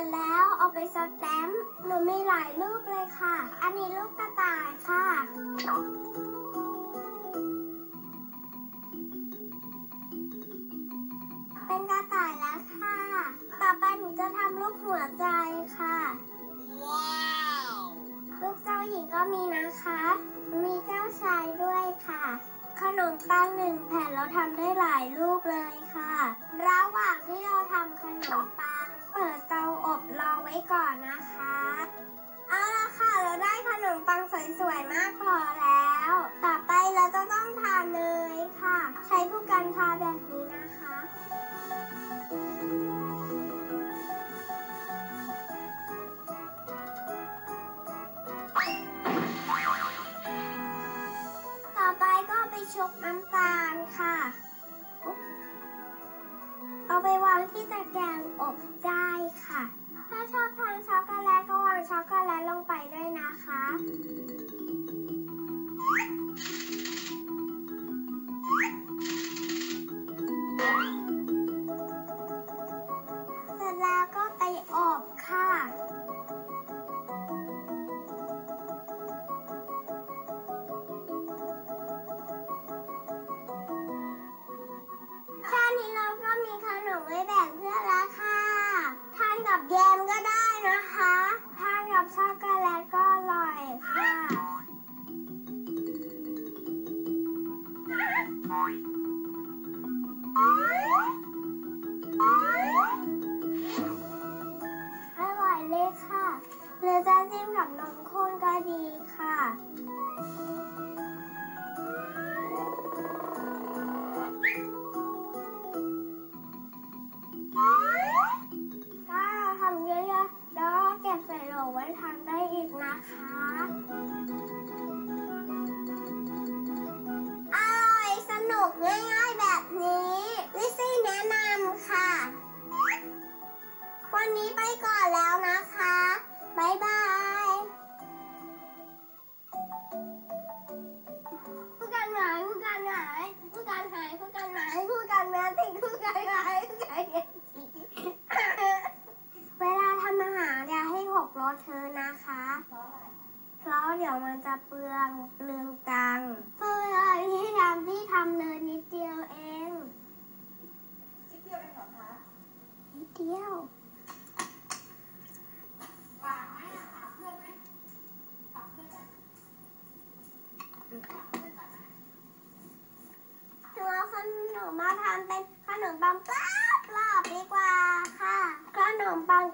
อนแล้วเอาไปสแตมป์หนูมีหลายรูปเลยค่ะ อันนี้รูปกระต่ายค่ะ เป็นกระต่ายแล้วค่ะ ต่อไปหนูจะทำรูปหัวใจค่ะ ว้าวรูปเจ้าหญิงก็มีนะคะ มีเจ้าชายด้วยค่ะขนมปังหนึ่งแผ่นเราทำได้หลายรูปเลยค่ะ ระหว่างที่เราทำขนมปัง เปิดเตาอบรอไว้ก่อนนะคะ เอาไปวางที่ตะแกรงอบได้ค่ะ ถ้าชอบทานช็อกโกแลตก็วางช็อกโกแลตลงไปด้วยนะคะ กับแยมก็ได้นะคะทานกับช็อกโกแลตก็อร่อยค่ะอร่อยเลยค่ะ หรือจะจิ้มกับนมข้นก็ดีค่ะ นนี้ไปก่อนแล้วนะคะบ๊ายบายผู้กันหายผู้กันหายผู้กันหายผู้กันหายผู้กันแมติกผู้กันหายผู้กันเวลาทำอาหารอย่าให้หกรสเธอนะคะ เพราะเดี๋ยวมันจะเปลืองเปลืองตังค์ ทำเป็นขนมปังกรอบๆดีกว่าค่ะขนมปัง